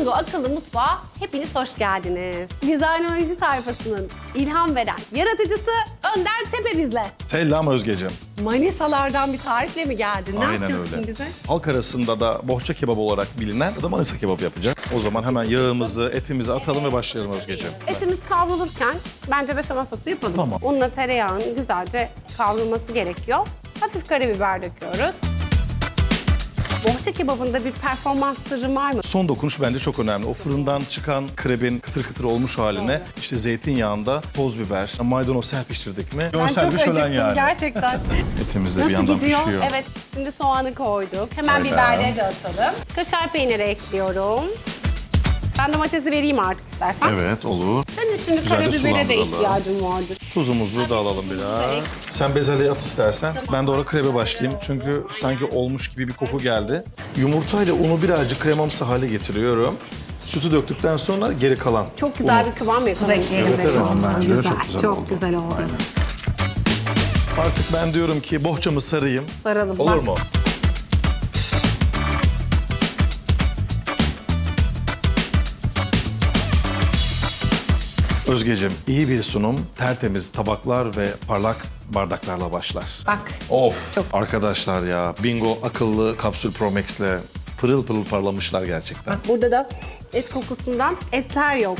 Bingo Akıllı Mutfağa hepiniz hoş geldiniz. Dizaynoloji sayfasının ilham veren yaratıcısı Önder Tepe bizle. Selam Özgeciğim. Manisalardan bir tarifle mi geldin? Ne Aynen yapacaksın öyle. bize? Halk arasında da bohça kebabı olarak bilinen da Manisa kebabı yapacak. O zaman hemen yağımızı, etimizi atalım ve başlayalım Özgeciğim. Etimiz kavrulurken bence beşamel sosu yapalım. Tamam. Unla tereyağının güzelce kavrulması gerekiyor. Hafif karabiber döküyoruz. Bohça kebabında bir performans sırrı var mı? Son dokunuş bence çok önemli. O fırından çıkan krebin kıtır kıtır olmuş haline işte zeytinyağında toz biber, maydanoz serpiştirdik mi? Ben Görsel çok şölen acıktım yani. gerçekten. Etimiz de bir Nasıl yandan gidiyor? pişiyor. Evet, şimdi soğanı koyduk. Hemen Aynen. biberleri de atalım. Kaşar peyniri ekliyorum. Ben domatesi vereyim artık istersen. Evet olur. Senin şimdi Güzelce karabibere de sulandıralım. ihtiyacım vardır. Tuzumuzu da alalım biraz. Sen bezelyeyi at istersen. Ben de orada krebe başlayayım. Çünkü sanki olmuş gibi bir koku geldi. Yumurtayla unu birazcık kremamsı hale getiriyorum. Sütü döktükten sonra geri kalan Çok güzel unu. bir kıvam yakalamış. Evet, evet. Şu an bence de güzel, çok güzel çok oldu. güzel oldu. Artık ben diyorum ki bohçamı sarayım. Saralım. Olur Bak, mu? Özgeciğim, iyi bir sunum, tertemiz tabaklar ve parlak bardaklarla başlar. Bak. Of! Çok- Arkadaşlar ya, Bingo akıllı kapsül Pro Max'le pırıl pırıl parlamışlar gerçekten. Burada da et kokusundan eser yok.